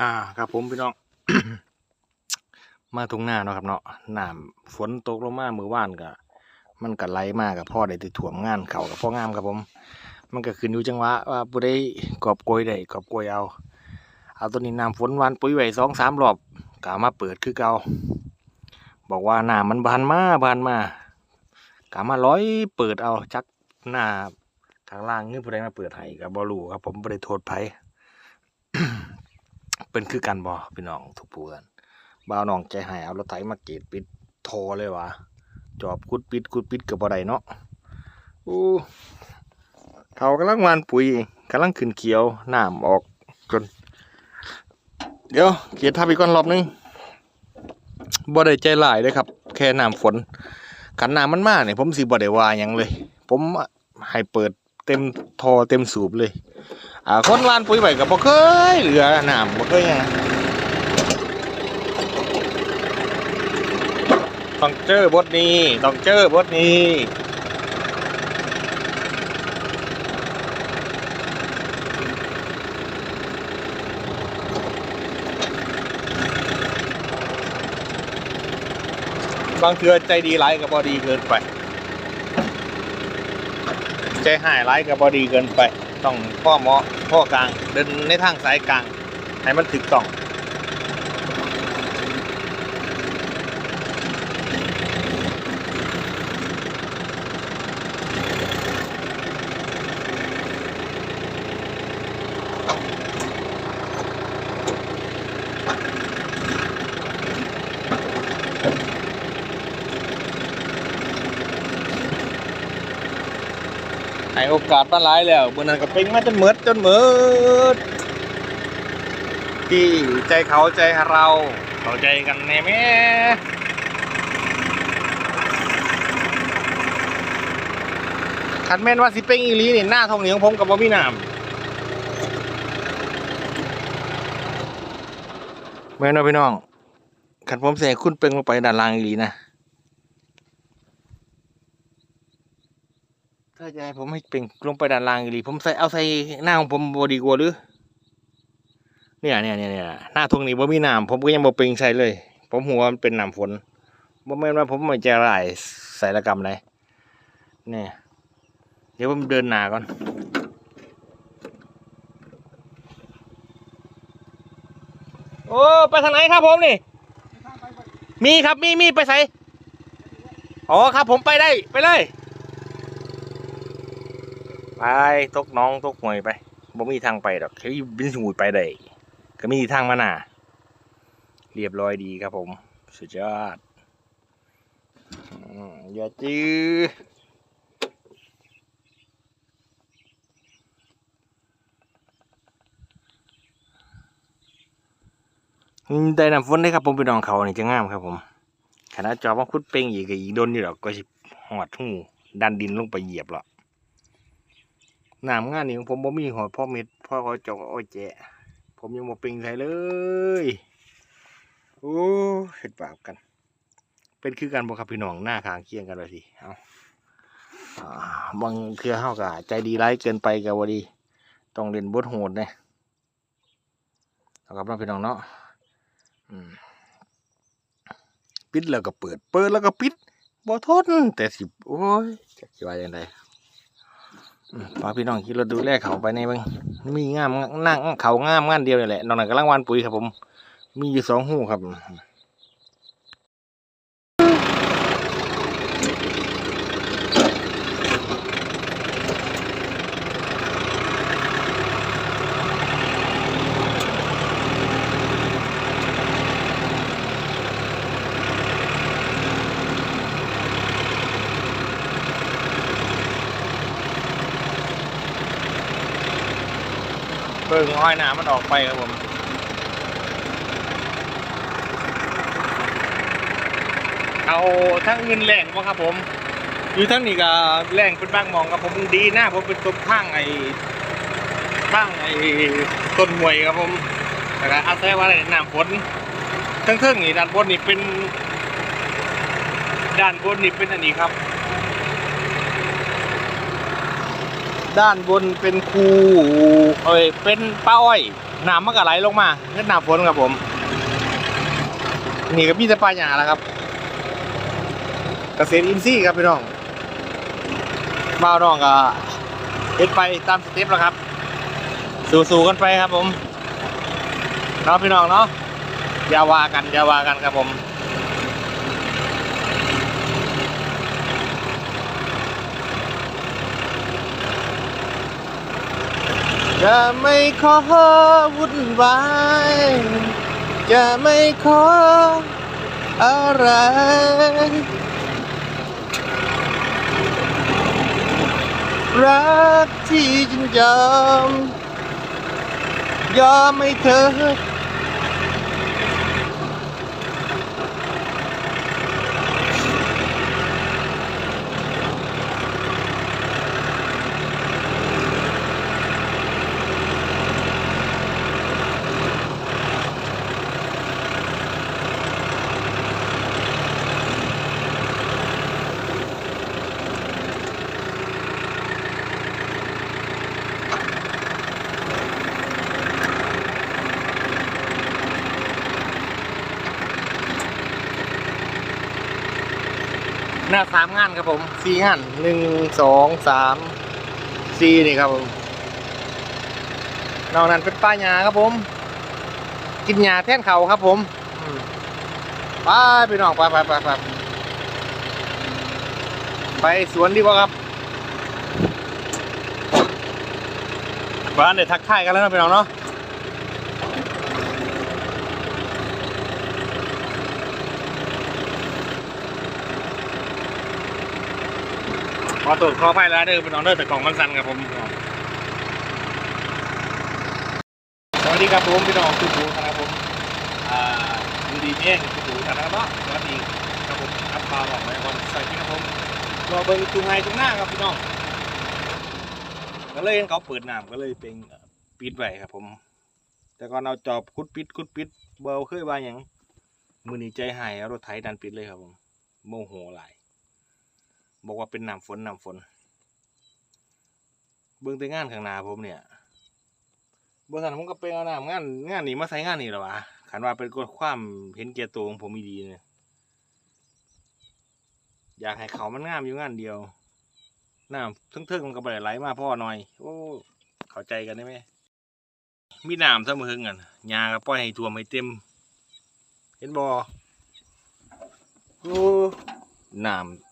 อ่าครับผมพี่น้อง มาตรงหน้าเนาะครับเนาะน้ำฝนตกลงมามือว่านก็มันก็ไหลมากกับพ่อได้ติดถ่วมงานเขากับพ่องามครับผม มันก็ขึ้นอยู่จังหวะว่าผู้ใดกอบโกยได้กอบโกยเอา เอาตัวนี้น้ำฝนวานปุ๋ยไว้สองสามรอบกามาเปิดคือเก่าบอกว่าน้ำมันบานมาบานมากามาร้อยเปิดเอาจักหน้าทางล่างนี่ผู้ใดมาเปิดให้กับบอลูครับผมบ่ได้โทษไผ เป็นคือกันบอพี่น้องทุกผู้กันบ่าวน้องใจหายเอารถไถมาเกตปิดโทรเลยวะจอบกุดปิดกุดปิดกับบ่ได้เนาะอู้เขากำลังวานปุ๋ยกำลังขึ้นเขียวน้ำออกจน เดี๋ยวเกียรทับอีกก่อนรอบนึงบ่ได้ใจหลายเลยครับ แค่น้ำฝนขันน้ำมันมากเนี่ยผมสิบ่ได้วายังเลย ผมให้เปิดเต็มทอเต็มสูบเลย คนวานปุ๋ยไว้ก็บ่เคยเหลือน้ำบ่เคยหยังต้องเจอบทนี้ต้องเจอบทนี้บางเทือใจดีหลก็บ่ดีเกินไป ใจหายหลก็บ่ดีเกินไป ต้องพ่อเหมาะพ่อกลางเดินในทางสายกลางให้มันถึกต้อง กาสมาหลายแล้วเมื่อนั้นก็เป็นมาจนเมิดจนเมิดที่ใจเขาใจเราเข้าใจกันแน่แม่คันแม่นว่าสิเป็นอีลีนี่หน้าทองเหนียวผมกับบ่มีน้ำแม่นว่าพี่น้องคันผมเสียคุณเป่งลงไปด้านล่างอีลีนะ ถ้าจะให้ผมให้เป่งลงไปด้านล่างอีหลีผมใส่เอาใส่หน้าของผมบดีกว่าหรือเนี่ยเนี่ยเนี่ยเนี่ยหน้าทงนี้บ่มีน้ำผมก็ยังบ่เป่งใส่เลย ผมหัวมันเป็นน้ำฝนบ่แม่นว่าผมไม่จะรายใส่ละกรรมไหนเนี่ยเดี๋ยวผมเดินหน้าก่อนโอ้ไปทางไหนครับผมนี่ มีครับมีมีไปใส่อ๋อครับผมไปได้ไปเลย ไปตกน้องตกหวยไปบ่มีทางไปดอกแค่บินสมุยไปได้ก็มีทางมาหนาเรียบร้อยดีครับผม สุดยอดอืมอย่าจื้อได้น้ำฝนได้ครับผมไปนองเขานี่จะงามครับผมขณะจอบว่าคุดเป่งอีกอีกโดนอยู่ดอกก็สิหอดหูดันดินลงไปเหยียบหรอก น้ำงานนี้ของผมบ่มีหอยพ่อเม็ดพ่อเขาจอกอ้อยแจะผมยังบ่ปิงใส่เลยโอ้เห็ดบาปกัน เป็นคือกันบ่ครับพี่น้องหน้าทางเคียงกันเลยสิเอาบางเทือเฮาก็ใจดีร้ายเกินไปก็บ่ดี ต้องเล่นบทโหดเนะเอาครับน้องพี่น้องเนาะปิดแล้วก็เปิด เปิดแล้วก็ปิดบ่ทนแต่สิ โอ้ยจะว่าจังไดอืม พาพี่น้องขี่รถดูแลเขาไปในบางมีงามนั่งเขางามงานเดียวนี่แหละนอกนั้นกลางวานปุ๋ยครับผม มีอยู่สองหูครับ เบิ่งอ้อยหนามันออกไปครับผมเอาทั้งเงินแรงบ่ครับผม อยู่ทั้งนี้ก็แรงเป็นบ้างมองครับผมดีหน้าผมเป็นต้นข้างไอ้ข้างไอ้ต้นมวยครับผมแต่ก็อาศัยว่าอะไรน้ำฝนทั้งเทิงนี่ด้านบนนี่เป็น ด้านบนนี่เป็นอันนี้ครับ ด้านบนเป็นคูเอ้ยเป็นป้าอ้อยน้ำมันก็ไหลลงมาเงินน้ำฝนครับผม นี่ก็มีแต่ปลาหยาแล้วครับกเกษตรอินทรีย์ครับพี่น้องบ้าวน้องก็เฮ็ดไปตามสเต็ปแล้วครับ สู้ๆกันไปครับผมเนาะพี่น้องเนาะอย่าว่ากันอย่าว่ากันครับผม จะไม่ขอวุ่นวาย จะไม่ขออะไร รักที่จริงจำยอมให้เธอ หน้าสามงานครับผมสี่งานหนึ่งสองสามสี่นี่ครับผมนอกนั้นเป็นป้าหญ้าครับผม กินหญ้าแท่นเขาครับผมอืมไปไปน้องไปไปไปไปไปสวนดีกว่าครับบ้านเดี๋ยวทักทายกันแล้วนะพี่น้องเนาะ ขอตรวจขอไฟแล้วเด้อเป็นน้องเด้อแต่กล่องมันสั่นครับผมสวัสดีครับผมพี่น้องทุกผู้นะครับผมอ่าดูดีเองทุกผู้นะครับเนาะสวัสดีครับผมอัปปาบอกไว้ก่อนสวัสดีครับผมรอเบิ่งจุงไฮจุงหน้าครับพี่น้องก็เลยเห็นเขาเปิดน้ำก็เลยเป็นปิดไว้ครับผม แต่ก่อนเอาจอบคุดปิดคุดปิดเบาเคยว่าหยังมือหนีใจหายเอารถไถดันปิดเลยครับผมโมโหหลาย บอกว่าเป็นน้ำฝนน้ำฝน เบื้องแต่งานข้างหน้าผมเนี่ยบริษัทผมก็เป็นเอาน้ำงานงานนี้มาใส่งานนี้หรอวะขันว่าเป็นความเห็นแก่ตัวของผมอีดีเนี่ยอยากให้เขามันงามอยู่งานเดียวน้ำเทิงๆมันก็ไปไหลมาพ่อหน่อย โอ้ เข้าใจกันได้ไหมมีน้ำเสมอกันยาก็ปล่อยให้ท่วมให้เต็ม เห็นบ่โอ้น้ำ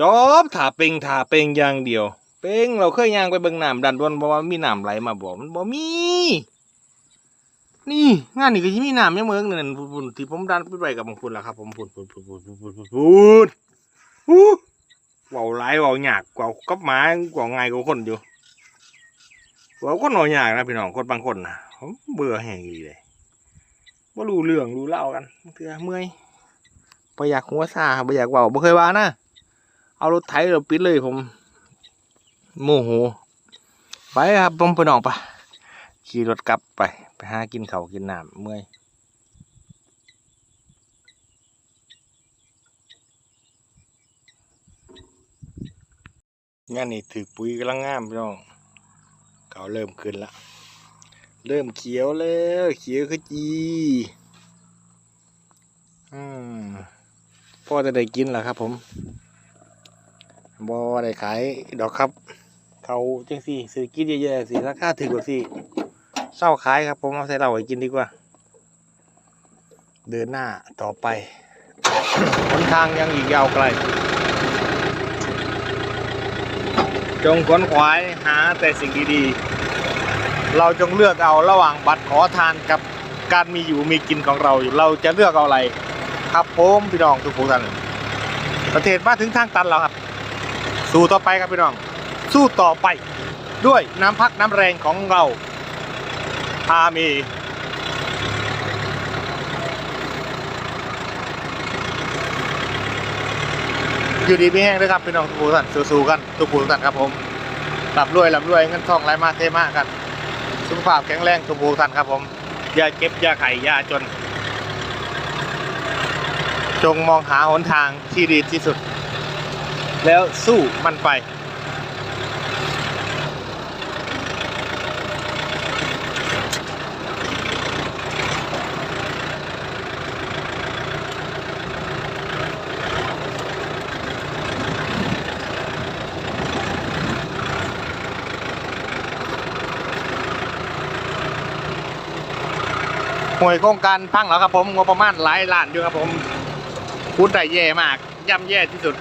จอบถาเป่งถาเป่งอย่างเดียว เป่งเราเคยย่างไปเบิ่งน้ำดันด้วนบอกว่ามีน้ำไหลมาบอกมันบอกมี นี่งานนี้ก็ยังมีน้ำยังเมืองนั่นปุ่นที่ผมดันไปไปกับบางคนล้วครับ ผมพุ่นปุ่นปุ่นพุ่นปุ่นปุ่นปุ่นอู้เบาไหลว่าหยากกว่ากับหมากว่าไงกว่าคนอยู่ว่าคนหน่อยหยากนะพี่น้องคนบางคนนะเบื่อแห่งอีเลยว่ารู้เรื่องรู้เล่ากันเมื่อเมื่อยประหยักหัวซาประหยักว่าบ่เคยว่านะ เอารถไถเราปิดเลยผมโมโหไปครับผมไปน้องปะขี่รถกลับไป ไปหากินเขากินน้ำเมื่อยงานนี้ถือปุ๋ยกำลังงามพี่น้องเขาเริ่มขึ้นละเริ่มเขียวแล้วเขียวขจีอืมพ่อจะได้กินแล้วครับผม บ่ได้ขายดอกครับ เขาจังสี่ซื้อกินเยอะๆสิราคาถูกกว่าสิเศร้าขายครับ ผมเอาใส่เราไว้กินดีกว่า เดินหน้าต่อไปหนทางยังอีกยาวไกล จงขวนขวายหาแต่สิ่งดีๆ เราจงเลือกเอาระหว่างบัตรขอทานกับการมีอยู่มีกินของเราอยู่เราจะเลือกเอาอะไร ครับผมพี่น้องทุกท่านประเทศมาถึงทางตันแล้วครับ สู้ต่อไปครับพี่น้อง สู้ต่อไปด้วยน้ำพักน้ำแรงของเราอามีอยู่ดีไม่แห้งด้วยครับพี่น้องทุกผู้ท่านสู้ๆกันทุกผู้ท่านครับผมหลับรวยหลับรวยเงินทองไหลมาเทมากัน สุขภาพแข็งแรงทุกผู้ท่านครับผมอย่าเก็บอย่าไข่อย่าจน จงมองหาหนทางที่ดีที่สุด แล้วสู้มันไป หน่วยโครงการพังแล้วครับผมงบประมาณหลายล้านอยู่ครับผมคุ้ได้แย่มาก ย่ำแย่ที่สุด